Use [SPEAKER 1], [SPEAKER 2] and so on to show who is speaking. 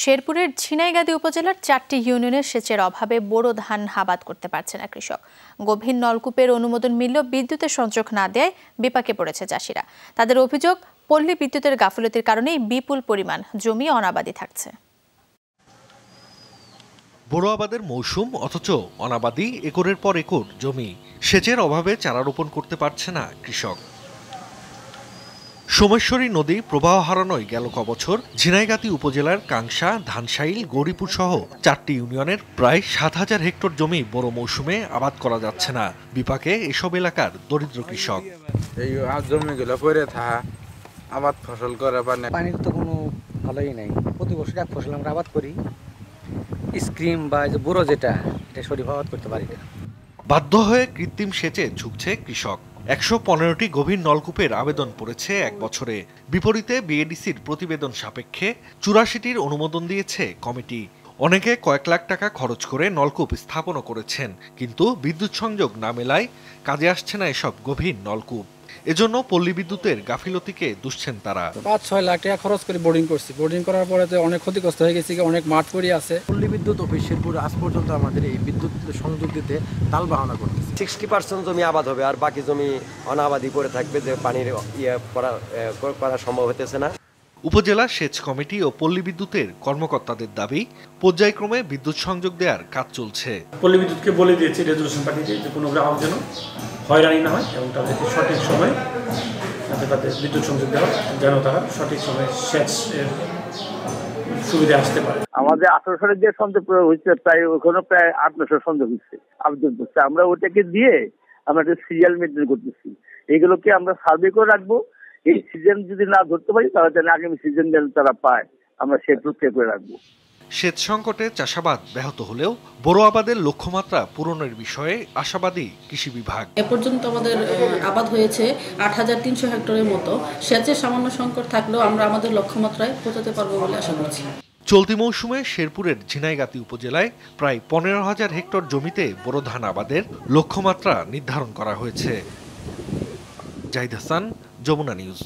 [SPEAKER 1] শেরপুরের ঝিনাইগাতি উপজেলার চারটি ইউনিয়নের সেচের অভাবে বোরো ধান হাবাদ করতে পারছে না কৃষক। গভীর নলকূপের অনুমোদন মিললেও বিদ্যুতের সংযোগ না দেয় বিপাকে পড়েছে চাষিরা। তাদের অভিযোগ, পল্লী বিদ্যুতের গাফলতির কারণেই বিপুল পরিমাণ জমি অনাবাদি থাকছে।
[SPEAKER 2] বোরো আবাদের মৌসুম, অথচ অনাবাদি একরের পর একর জমি। সেচের অভাবে চারা রোপণ করতে পারছে না কৃষক। সোমেশ্বরী নদী প্রবাহ হারানোয় গেল কবছর। ঝিনাইগাতি উপজেলার কাংসা ধানসাইল গৌরীপুর সহ চারটি ইউনিয়নের প্রায় সাত হাজার হেক্টর জমি বড় মৌসুমে আবাদ করা যাচ্ছে না। বিপাকে এসব এলাকার দরিদ্র কৃষক।
[SPEAKER 3] এই জমিগুলো পরে থাকা আবাদ ফসল করে
[SPEAKER 4] পানির তো কোনো ভালোই নাই। প্রতি বছর এক ফসল আমরা আবাদ করি। স্ক্রিম বা যে বুড়ো যেটা এটা সঠিক আবাদ করতে পারি না।
[SPEAKER 2] বাধ্য হয়ে কৃত্রিম সেচে ঝুঁকছে কৃষক। একশো পনেরোটি গভীর নলকূপের আবেদন পড়েছে এক বছরে। বিপরীতে বিএডিসির প্রতিবেদন সাপেক্ষে চুরাশিটির অনুমোদন দিয়েছে কমিটি। অনেকে কয়েক লাখ টাকা খরচ করে নলকূপ স্থাপনও করেছেন কিন্তু বিদ্যুৎ সংযোগ না মেলায় কাজে আসছে না এসব গভীর নলকূপ। এজন্য পল্লী বিদ্যুতের গাফিলতিকে দুষছেন তারা।
[SPEAKER 5] পাঁচ ছয় লাখ টাকা খরচ করে বোর্ডিং করছি। বোর্ডিং করার পরে অনেক ক্ষতিগ্রস্ত হয়ে গেছি অনেক মাঠ পড়ে আছে।
[SPEAKER 6] পল্লী বিদ্যুৎ অফিস শেরপুর আজ পর্যন্ত আমাদের এই বিদ্যুৎ সংযোগ দিতে তাল বাহানা করতেছে।
[SPEAKER 7] সিক্সটি পার্সেন্ট জমি আবাদ হবে আর বাকি জমি অনাবাদি পড়ে থাকবে যে পানির ইয়ে করা করা সম্ভব হতেছে না।
[SPEAKER 2] উপজেলা সেচ কমিটি ও পল্লী বিদ্যুতের কর্মকর্তাদের দাবি পর্যায়ক্রমে বিদ্যুৎ সংযোগ দেওয়ার কাজ চলছে।
[SPEAKER 8] পল্লী বিদ্যুৎকে বলে দিয়েছি রেজলিউশন পাঠিয়ে যে কোনো গ্রাহক যেন হয়রানি না হয় এবং তাদেরকে সঠিক সময় যাতে তাদের বিদ্যুৎ সংযোগ দেওয়া যেন তারা সঠিক সময়ে সেচ সুবিধা আসতে পারে।
[SPEAKER 9] আমাদের আঠারো সালের যে সংযোগ প্রয়োগ হচ্ছে প্রায় ওখানে প্রায় আট নশো সংযোগ হচ্ছে আবেদন করছে। আমরা ওটাকে দিয়ে আমরা একটা সিরিয়াল মেনটেন করতেছি। এগুলোকে আমরা সার্ভে করে রাখব এই সিজন যদি না ধরতে পারি তাহলে যেন আগামী সিজন যেন তারা পায়। আমরা সে প্রক্রিয়া করে রাখব।
[SPEAKER 2] সেচ সংকটে চাষাবাদ ব্যাহত হলেও বড় আবাদের লক্ষ্যমাত্রা পূরণের বিষয়ে আশাবাদী কৃষি বিভাগ।
[SPEAKER 10] এ পর্যন্ত আমাদের আবাদ হয়েছে আট হাজার তিনশো হেক্টরের মতো। সেচের সামান্য সংকট থাকলেও আমরা আমাদের লক্ষ্যমাত্রায় পৌঁছাতে পারব বলে আশা করছি।
[SPEAKER 2] চলতি মৌসুমে শেরপুরের ঝিনাইগাতি উপজেলায় প্রায় পনেরো হাজার হেক্টর জমিতে বোরো ধান আবাদের লক্ষ্যমাত্রা নির্ধারণ করা হয়েছে। জাহিদ হাসান যমুনা নিউজ